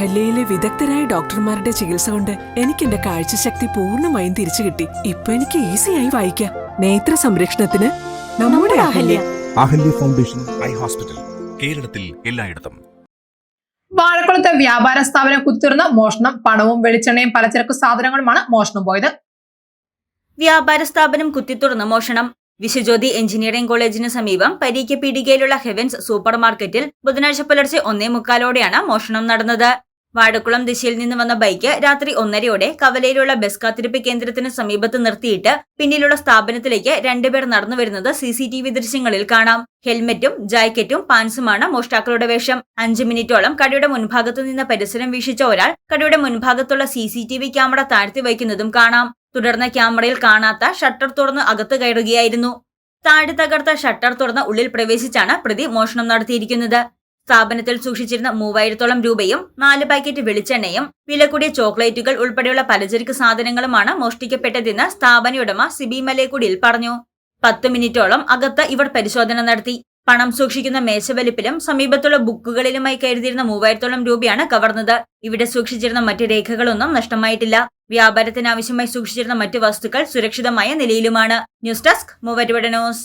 അഹല്യയിലെ വിദഗ്ധരായ ഡോക്ടർമാരുടെ ചികിത്സ കൊണ്ട് എനിക്ക് എന്റെ കാഴ്ചശക്തി പൂർണമായും തിരിച്ചു കിട്ടി. ഇപ്പൊ എനിക്ക് ഈസിയായി വായിക്കാം. നേത്ര സംരക്ഷണത്തിന് നമ്മുടെ Ahalya. Ahalya. Foundation eye hospital കേരളത്തിൽ എല്ലായിടത്തും. വാഴക്കുളത്തെ വ്യാപാര സ്ഥാപനം കുത്തിർന്ന് മോഷണം പണവും വെളിച്ചെണ്ണയും പലചരക്ക് സാധനങ്ങളുമാണ് മോഷണം പോയത്. വ്യാപാര സ്ഥാപനം കുത്തിത്തുറന്ന് മോഷണം. വിശ്വജ്യോതി എഞ്ചിനീയറിംഗ് കോളേജിന് സമീപം പരീക്ക പീടികയിലുള്ള ഹെവൻസ് സൂപ്പർ മാർക്കറ്റിൽ ബുധനാഴ്ച പുലർച്ചെ ഒന്നേ മുക്കാലോടെയാണ് മോഷണം നടന്നത്. വാഴക്കുളം ദിശയിൽ നിന്ന് വന്ന ബൈക്ക് രാത്രി ഒന്നരയോടെ കവലയിലുള്ള ബസ് കാത്തിരിപ്പ് കേന്ദ്രത്തിന് സമീപത്ത് നിർത്തിയിട്ട് പിന്നിലുള്ള സ്ഥാപനത്തിലേക്ക് രണ്ടുപേർ നടന്നു വരുന്നത് സി സി ടി വി ദൃശ്യങ്ങളിൽ കാണാം. ഹെൽമെറ്റും ജാക്കറ്റും പാൻസുമാണ് മോഷ്ടാക്കളുടെ വേഷം. അഞ്ചു മിനിറ്റോളം കടയുടെ മുൻഭാഗത്തു നിന്ന് പരിസരം വീക്ഷിച്ച ഒരാൾ കടയുടെ മുൻഭാഗത്തുള്ള സി ക്യാമറ താഴ്ത്തി വയ്ക്കുന്നതും കാണാം. തുടർന്ന് ക്യാമറയിൽ കാണാത്ത ഷട്ടർ തുറന്ന് അകത്ത് കയറുകയായിരുന്നു. താഴെ തകർത്ത ഷട്ടർ തുറന്ന് ഉള്ളിൽ പ്രവേശിച്ചാണ് പ്രതി മോഷണം നടത്തിയിരിക്കുന്നത്. സ്ഥാപനത്തിൽ സൂക്ഷിച്ചിരുന്ന മൂവായിരത്തോളം രൂപയും നാല് പാക്കറ്റ് വെളിച്ചെണ്ണയും വില കൂടിയ ചോക്ലേറ്റുകൾ ഉൾപ്പെടെയുള്ള പലചരക്ക് സാധനങ്ങളുമാണ് മോഷ്ടിക്കപ്പെട്ടതെന്ന് സ്ഥാപനയുടമ സിബി മലേക്കുടിയിൽ പറഞ്ഞു. പത്ത് മിനിറ്റോളം അകത്ത് ഇവർ പരിശോധന നടത്തി. പണം സൂക്ഷിക്കുന്ന മേശവലിപ്പിലും സമീപത്തുള്ള ബുക്കുകളിലുമായി കരുതിയിരുന്ന മൂവായിരത്തോളം രൂപയാണ് കവർന്നത്. ഇവിടെ സൂക്ഷിച്ചിരുന്ന മറ്റ് രേഖകളൊന്നും നഷ്ടമായിട്ടില്ല. വ്യാപാരത്തിനാവശ്യമായി സൂക്ഷിച്ചിരുന്ന മറ്റ് വസ്തുക്കൾ സുരക്ഷിതമായ നിലയിലുമാണ്. News desk മൂവരുവട news.